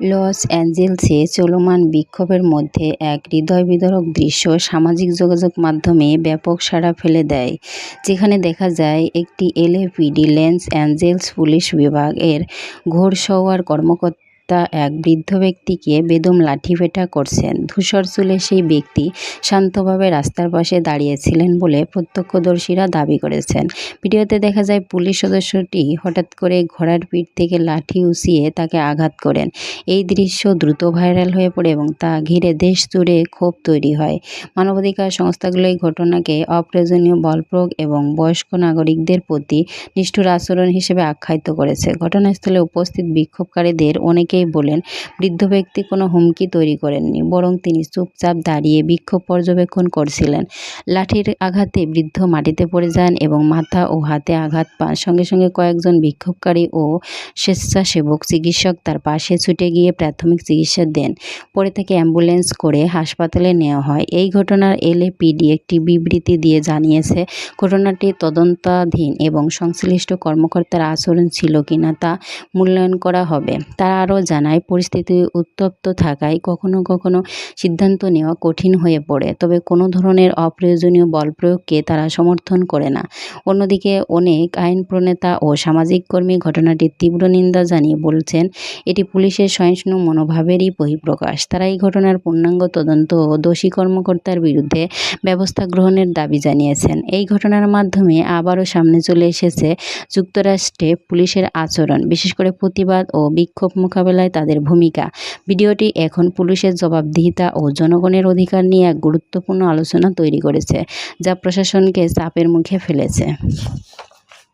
Loss অ্যাঞ্জেলসে চলমান বিক্ষোভের মধ্যে এক হৃদয় হৃদয়বিদারক দৃশ্য সামাজিক যোগাযোগ মাধ্যমে ব্যাপক সাড়া ফেলে দেয়, যেখানে দেখা যায় একটি এলএপিডি লেন্স অ্যাঞ্জেলস পুলিশ বিভাগের ঘোরসওয়ার ঘোড়সওয়ার কর্মকর্তা এক বৃদ্ধ ব্যক্তিকে বেদম লাঠিপেটা করছেন। ধূসর চুলে সেই ব্যক্তি শান্তভাবে রাস্তার পাশে দাঁড়িয়েছিলেন বলে প্রত্যক্ষদর্শীরা দাবি করেছেন। ভিডিওতে দেখা যায়, পুলিশ সদস্যটি হঠাৎ করে ঘোড়ার পিঠ থেকে লাঠি উঁচিয়ে তাকে আঘাত করেন। এই দৃশ্য দ্রুত ভাইরাল হয়ে পড়ে এবং তা ঘিরে দেশ জুড়ে ক্ষোভ তৈরি হয়। মানবাধিকার সংস্থাগুলো এই ঘটনাকে অপ্রয়োজনীয় বলপ্রয়োগ এবং বয়স্ক নাগরিকদের প্রতি নিষ্ঠুর আচরণ হিসেবে আখ্যায়িত করেছে। ঘটনাস্থলে উপস্থিত বিক্ষোভকারীদের অনেকেই বলেন, বৃদ্ধ ব্যক্তি কোনো হুমকি তৈরি করেননি, বরং তিনি চুপচাপ দাঁড়িয়ে বিক্ষোভ পর্যবেক্ষণ করছিলেন। লাঠির আঘাতে বৃদ্ধ মাটিতে পড়ে যান এবং মাথা ও হাতে আঘাত পান। সঙ্গে সঙ্গে কয়েকজন বিক্ষোভকারী ও স্বেচ্ছাসেবক চিকিৎসক তার পাশে ছুটে গিয়ে প্রাথমিক চিকিৎসা দেন। পরে তাকে অ্যাম্বুলেন্স করে হাসপাতালে নেওয়া হয়। এই ঘটনার এলএপিডি একটি বিবৃতি দিয়ে জানিয়েছে, ঘটনাটি তদন্তাধীন এবং সংশ্লিষ্ট কর্মকর্তার আচরণ ছিল কিনা তা মূল্যায়ন করা হবে। তারা আরও জানায়, পরিস্থিতি উত্তপ্ত থাকায় কখনো কখনো সিদ্ধান্ত নেওয়া কঠিন হয়ে পড়ে। তবে কোনো ধরনের অপ্রয়োজনীয় বল প্রয়োগকে তারা সমর্থন করে না। অন্যদিকে অনেক আইন প্রণেতা ও সামাজিক কর্মী ঘটনাটির তীব্র নিন্দা জানিয়ে বলছেন, এটি পুলিশের সহিষ্ণু মনোভাবেরই বহিঃপ্রকাশ। তারা এই ঘটনার পূর্ণাঙ্গ তদন্ত ও দোষী কর্মকর্তার বিরুদ্ধে ব্যবস্থা গ্রহণের দাবি জানিয়েছেন। এই ঘটনার মাধ্যমে আবারও সামনে চলে এসেছে যুক্তরাষ্ট্রে পুলিশের আচরণ। বিশেষ করে প্রতিবাদ ও বিক্ষোভ মোকাবেলায় তাদের ভূমিকা। ভিডিওটি এখন পুলিশের জবাবদিহিতা ও জনগণের অধিকার নিয়ে এক গুরুত্বপূর্ণ আলোচনা তৈরি করেছে, যা প্রশাসনকে চাপের মুখে ফেলেছে।